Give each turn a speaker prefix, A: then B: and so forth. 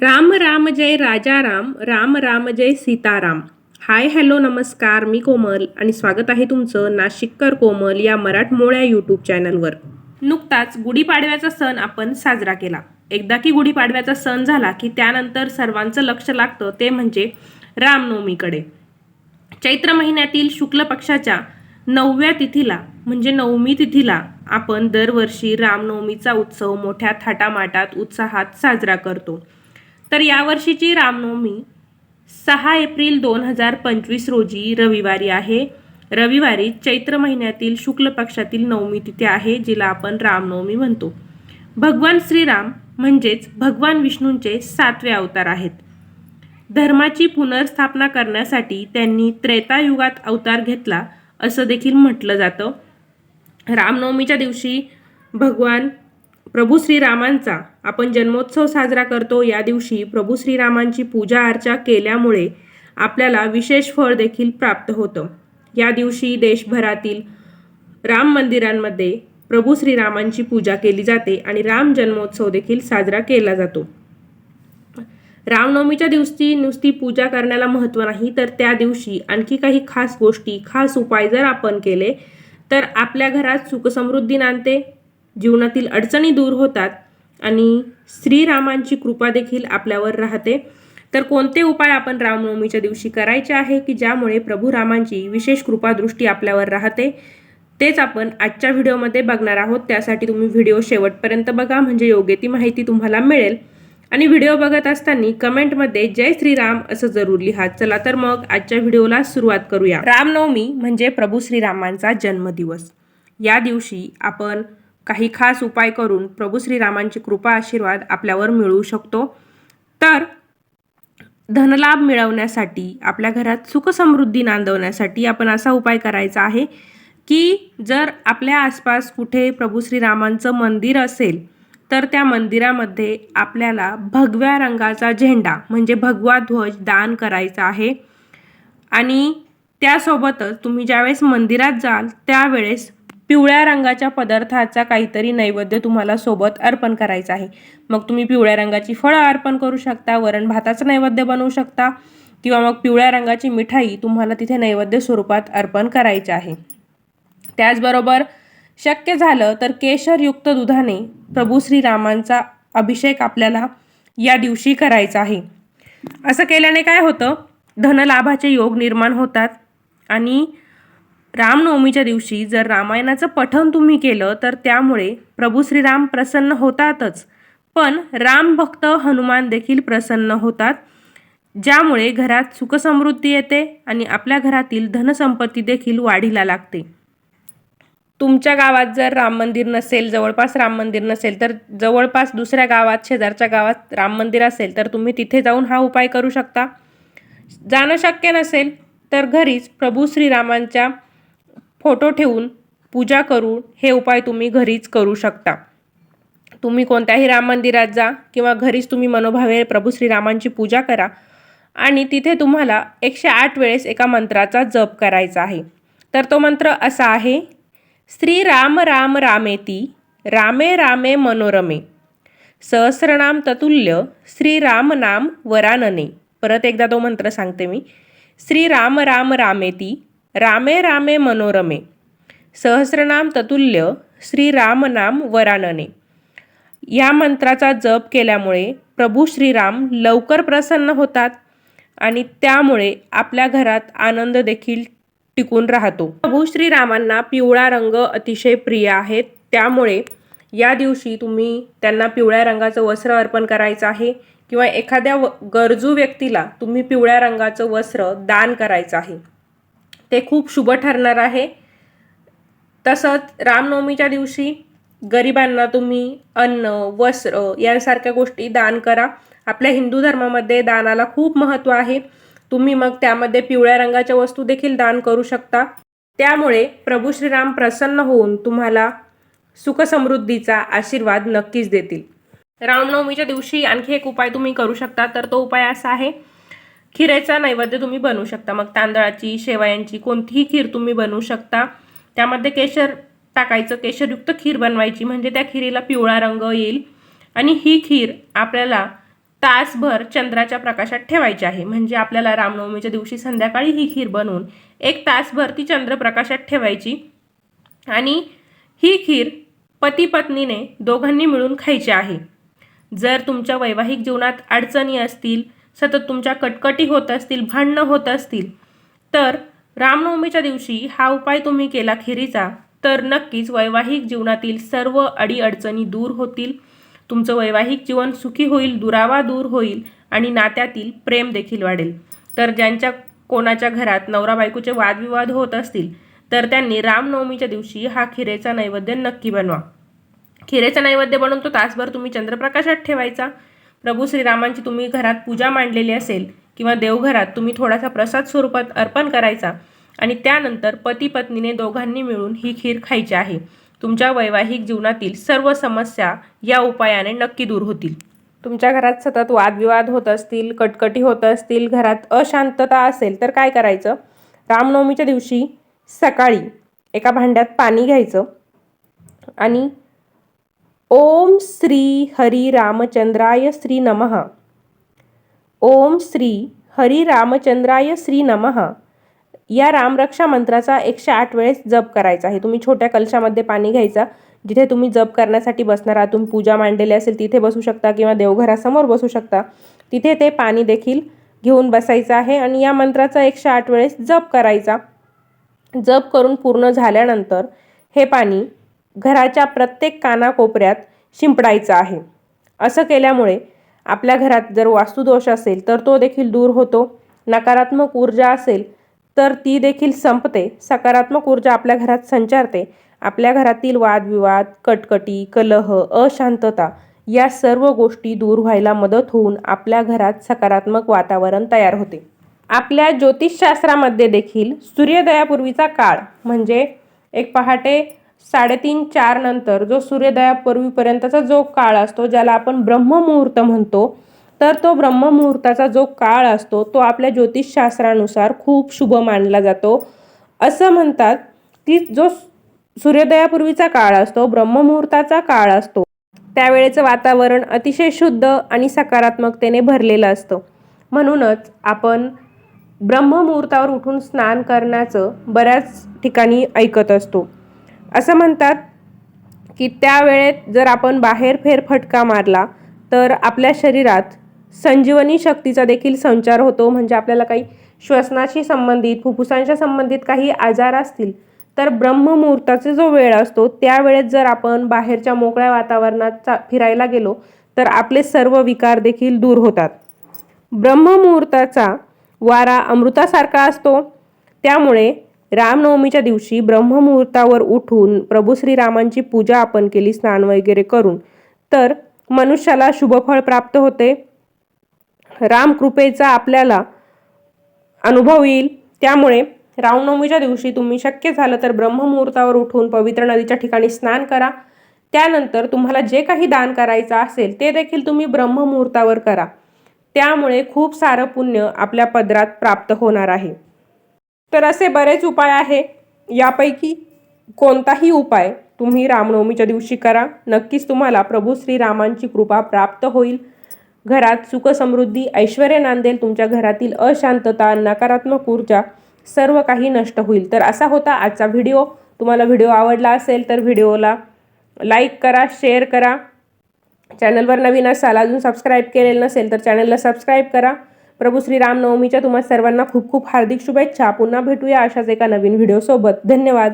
A: राम राम जय राजा राम राम राम जय Sitaram hi hello नमस्कार. मी कोमल आणि स्वागत आहे तुमचं नाशिककर कोमल या मराठमोळ्या यूट्यूब चॅनलवर. नुकताच गुढीपाडव्याचा सण आपण साजरा केला. एकदा की गुढीपाडव्याचा सण झाला की त्यानंतर सर्वांचं लक्ष लागतं ते म्हणजे रामनवमीकडे. चैत्र महिन्यातील शुक्ल पक्षाच्या नवव्या तिथीला म्हणजे नवमी तिथीला आपण दरवर्षी रामनवमीचा उत्सव मोठ्या थाटामाटात उत्साहात साजरा करतो. तर यावर्षीची रामनवमी सहा एप्रिल दोन हजार पंचवीस रोजी रविवारी आहे. रविवारी चैत्र महिन्यातील शुक्ल पक्षातील नवमी तिथी आहे जिला आपण रामनवमी म्हणतो. भगवान श्रीराम म्हणजेच भगवान विष्णूंचे सातवे अवतार आहेत. धर्माची पुनर्स्थापना करण्यासाठी त्यांनी त्रेतायुगात अवतार घेतला असं देखील म्हटलं जातं. रामनवमीच्या दिवशी भगवान प्रभू श्रीरामांचा आपण जन्मोत्सव साजरा करतो या दिवशी प्रभू श्रीरामांची पूजा अर्चा केल्यामुळे आपल्याला विशेष फळ देखील प्राप्त होतं. या दिवशी देशभरातील राम मंदिरांमध्ये प्रभू श्रीरामांची पूजा केली जाते आणि राम जन्मोत्सव देखील साजरा केला जातो. रामनवमीच्या दिवशी नुसती पूजा करण्याला महत्त्व नाही तर त्या दिवशी आणखी काही खास गोष्टी खास उपाय जर आपण केले तर आपल्या घरात सुखसमृद्धी नांदते. जीवनातील अडचणी दूर होतात आणि श्रीरामांची कृपा देखील आपल्यावर राहते. तर कोणते उपाय आपण रामनवमीच्या दिवशी करायचे आहे की ज्यामुळे प्रभू रामांची विशेष कृपादृष्टी आपल्यावर राहते? तेच आपण आजच्या व्हिडिओमध्ये बघणार आहोत. त्यासाठी तुम्ही व्हिडिओ शेवटपर्यंत बघा म्हणजे योग्य ती माहिती तुम्हाला मिळेल. आणि व्हिडिओ बघत असताना कमेंटमध्ये जय श्रीराम असं जरूर लिहा. चला तर मग आजच्या व्हिडिओला सुरुवात करूया. रामनवमी म्हणजे प्रभू श्रीरामांचा जन्मदिवस. या दिवशी आपण काही खास उपाय करून प्रभू श्रीरामांची कृपा आशीर्वाद आपल्यावर मिळवू शकतो. तर धनलाभ मिळवण्यासाठी आपल्या घरात सुखसमृद्धी नांदवण्यासाठी आपण असा उपाय करायचा आहे की जर आपल्या आसपास कुठे प्रभू श्रीरामांचं मंदिर असेल तर त्या मंदिरामध्ये आपल्याला भगव्या रंगाचा झेंडा म्हणजे भगवा ध्वज दान करायचा आहे. आणि त्यासोबतच तुम्ही ज्यावेळेस मंदिरात जाल त्यावेळेस पिवळ्या रंगाच्या पदार्थाचा काहीतरी नैवेद्य तुम्हाला सोबत अर्पण करायचा आहे. मग तुम्ही पिवळ्या रंगाची फळं अर्पण करू शकता वरण भाताचं नैवेद्य बनवू शकता किंवा मग पिवळ्या रंगाची मिठाई तुम्हाला तिथे नैवेद्य स्वरूपात अर्पण करायची आहे. त्याचबरोबर शक्य झालं तर केशरयुक्त दुधाने प्रभू श्रीरामांचा अभिषेक आपल्याला या दिवशी करायचा आहे. असं केल्याने काय होतं? धनलाभाचे योग निर्माण होतात आणि रामनवमीच्या दिवशी जर रामायणाचं पठण तुम्ही केलं तर त्यामुळे प्रभू श्रीराम प्रसन्न होतातच. पण राम भक्त हनुमान देखील प्रसन्न होतात ज्यामुळे घरात सुखसमृद्धी येते आणि आपल्या घरातील धनसंपत्ती देखील वाढीला लागते. तुमच्या गावात जर राम मंदिर नसेल जवळपास राम मंदिर नसेल तर जवळपास दुसऱ्या गावात शेजारच्या गावात राम मंदिर असेल तर तुम्ही तिथे जाऊन हा उपाय करू शकता. जाणं शक्य नसेल तर घरीच प्रभू श्रीरामांच्या फोटो ठेवून पूजा करून हे उपाय तुम्ही घरीच करू शकता. तुम्ही कोणत्याही राम मंदिरात जा किंवा घरीच तुम्ही मनोभावे प्रभू श्रीरामांची पूजा करा आणि तिथे तुम्हाला एकशे आठ वेळेस एका मंत्राचा जप करायचा आहे. तर तो मंत्र असा आहे श्री राम राम रामेती रामे रामे मनोरमे सहस्रनाम ततुल्य श्री राम नाम वरानने. परत एकदा तो मंत्र सांगते मी श्री राम राम रामेती रामे रामे मनोरमे। सहस्रनाम ततुल्य श्री राम नाम वरानने। या मंत्राचा जप केल्यामुळे प्रभू श्रीराम लवकर प्रसन्न होतात आणि त्यामुळे आपल्या घरात आनंद देखील टिकून राहतो. प्रभू श्रीरामांना पिवळा रंग अतिशय प्रिय आहे त्यामुळे या दिवशी तुम्ही त्यांना पिवळ्या रंगाचं वस्त्र अर्पण करायचं आहे किंवा एखाद्या व गरजू व्यक्तीला तुम्ही पिवळ्या रंगाचं वस्त्र दान करायचं आहे. ते खूप शुभ ठरणार आहे. तसंच रामनवमीच्या दिवशी गरिबांना तुम्ही अन्न वस्त्र यांसारख्या गोष्टी दान करा. आपल्या हिंदू धर्मामध्ये दानाला खूप महत्त्व आहे. तुम्ही मग त्यामध्ये पिवळ्या रंगाच्या वस्तू देखील दान करू शकता. त्यामुळे प्रभू श्रीराम प्रसन्न होऊन तुम्हाला सुखसमृद्धीचा आशीर्वाद नक्कीच देतील. रामनवमीच्या दिवशी आणखी एक उपाय तुम्ही करू शकता तर तो उपाय असा आहे खिरेचा नैवेद्य तुम्ही बनवू शकता. मग तांदळाची शेवयांची कोणतीही खीर तुम्ही बनवू शकता. त्यामध्ये केशर टाकायचं. केशरयुक्त खीर बनवायची. म्हणजे त्या खिरीला पिवळा रंग येईल. आणि ही खीर आपल्याला तासभर चंद्राच्या प्रकाशात ठेवायची आहे. म्हणजे आपल्याला रामनवमीच्या दिवशी संध्याकाळी ही खीर बनवून एक तासभर ती चंद्रप्रकाशात ठेवायची. आणि ही खीर पती पत्नीने दोघांनी मिळून खायची आहे. जर तुमच्या वैवाहिक जीवनात अडचणी असतील सतत तुमच्या कटकटी होत असतील भांडणं होत असतील तर रामनवमीच्या दिवशी हा उपाय तुम्ही केला खिरीचा तर नक्कीच वैवाहिक जीवनातील सर्व अडीअडचणी दूर होतील. तुमचं वैवाहिक जीवन सुखी होईल दुरावा दूर होईल आणि नात्यातील प्रेम देखील वाढेल. तर ज्यांच्या कोणाच्या घरात नवरा बायकोचे वादविवाद होत असतील तर त्यांनी रामनवमीच्या दिवशी हा खिरेचा नैवेद्य नक्की बनवा. खिरेचा नैवेद्य बनवून तो तासभर तुम्ही चंद्रप्रकाशात ठेवायचा. प्रभू श्रीरामांची तुम्ही घरात पूजा मांडलेली असेल किंवा देवघरात तुम्ही थोडासा प्रसाद स्वरूपात अर्पण करायचा आणि त्यानंतर पती पत्नीने दोघांनी मिळून ही खीर खायची आहे. तुमच्या वैवाहिक जीवनातील सर्व समस्या या उपायाने नक्की दूर होतील. तुमच्या घरात सतत वादविवाद होत असतील कटकटी होत असतील घरात अशांतता असेल तर काय करायचं? रामनवमीच्या दिवशी सकाळी एका भांड्यात पाणी घ्यायचं आणि ओम श्री हरी रामचंद्राय श्री नमः। ओम श्री हरी रामचंद्राय श्री नमः। या रामरक्षा मंत्राचा एकशे आठ वेळेस जप करायचा आहे. तुम्ही छोट्या कलशामध्ये पाणी घ्यायचा. जिथे तुम्ही जप करण्यासाठी बसणार आहात तुम्ही पूजा मांडलेली असेल तिथे बसू शकता किंवा देवघरासमोर बसू शकता. तिथे ते पाणी देखील घेऊन बसायचं आहे आणि या मंत्राचा एकशे आठ वेळेस जप करायचा. जप करून पूर्ण झाल्यानंतर हे पाणी घराच्या प्रत्येक कानाकोपऱ्यात शिंपडायचं आहे. असं केल्यामुळे आपल्या घरात जर वास्तुदोष असेल तर तो देखील दूर होतो. नकारात्मक ऊर्जा असेल तर ती देखील संपते. सकारात्मक ऊर्जा आपल्या घरात संचारते. आपल्या घरातील वादविवाद कटकटी कलह अशांतता या सर्व गोष्टी दूर व्हायला मदत होऊन आपल्या घरात सकारात्मक वातावरण तयार होते. आपल्या ज्योतिषशास्त्रामध्ये देखील सूर्योदयापूर्वीचा काळ म्हणजे एक पहाटे साडेतीन चार नंतर जो सूर्योदयापूर्वीपर्यंतचा जो काळ असतो ज्याला आपण ब्रह्ममुहूर्त म्हणतो तर तो ब्रह्ममुहूर्ताचा जो काळ असतो तो आपल्या ज्योतिषशास्त्रानुसार खूप शुभ मानला जातो. असं म्हणतात की जो सूर्योदयापूर्वीचा काळ असतो ब्रह्ममुहूर्ताचा काळ असतो त्यावेळेचं वातावरण अतिशय शुद्ध आणि सकारात्मकतेने भरलेलं असतं. म्हणूनच आपण ब्रह्ममुहूर्तावर उठून स्नान करण्याचं बऱ्याच ठिकाणी ऐकत असतो. असं म्हणतात की त्यावेळेत जर आपण बाहेर फेरफटका मारला तर आपल्या शरीरात संजीवनी शक्तीचा देखील संचार होतो. म्हणजे आपल्याला काही श्वसनाशी संबंधित फुफ्फुसांच्या संबंधित काही आजार असतील तर ब्रह्ममुहूर्ताचा जो वेळ असतो त्या वेळेत जर आपण बाहेरच्या मोकळ्या वातावरणात फिरायला गेलो तर आपले सर्व विकार देखील दूर होतात. ब्रह्ममुहूर्ताचा वारा अमृतासारखा असतो. त्यामुळे रामनवमीच्या दिवशी ब्रह्ममुहूर्तावर उठून प्रभू श्रीरामांची पूजा आपण केली स्नान वगैरे करून. तर मनुष्याला शुभफळ प्राप्त होते. रामकृपेचा आपल्याला अनुभव येईल. त्यामुळे रामनवमीच्या दिवशी तुम्ही शक्य झालं तर ब्रह्ममुहूर्तावर उठून पवित्र नदीच्या ठिकाणी स्नान करा. त्यानंतर तुम्हाला जे काही दान करायचं असेल ते देखील तुम्ही ब्रह्ममुहूर्तावर करा. त्यामुळे खूप सारं पुण्य आपल्या पदरात प्राप्त होणार आहे. तर असे बरेच उपाय आहे. यापैकी कोणताही उपाय तुम्ही रामनवमीच्या दिवशी करा. नक्कीच तुम्हाला प्रभू श्रीरामांची कृपा प्राप्त होईल. घरात सुखसमृद्धी ऐश्वर नांदेल तुमच्या घरातील अशांतता नकारात्मक ऊर्जा सर्व काही नष्ट होईल. तर असा होता आजचा व्हिडिओ. तुम्हाला व्हिडिओ आवडला असेल तर व्हिडिओला लाईक करा शेअर करा. चॅनलवर नवीन असाल अजून सबस्क्राईब केलेलं नसेल तर चॅनलला सबस्क्राईब करा. प्रभू श्री रामनवमीच्या तुम्हा सर्वांना खूप खूप हार्दिक शुभेच्छा. पुन्हा भेटूया अशाच एका नवीन व्हिडिओसोबत धन्यवाद.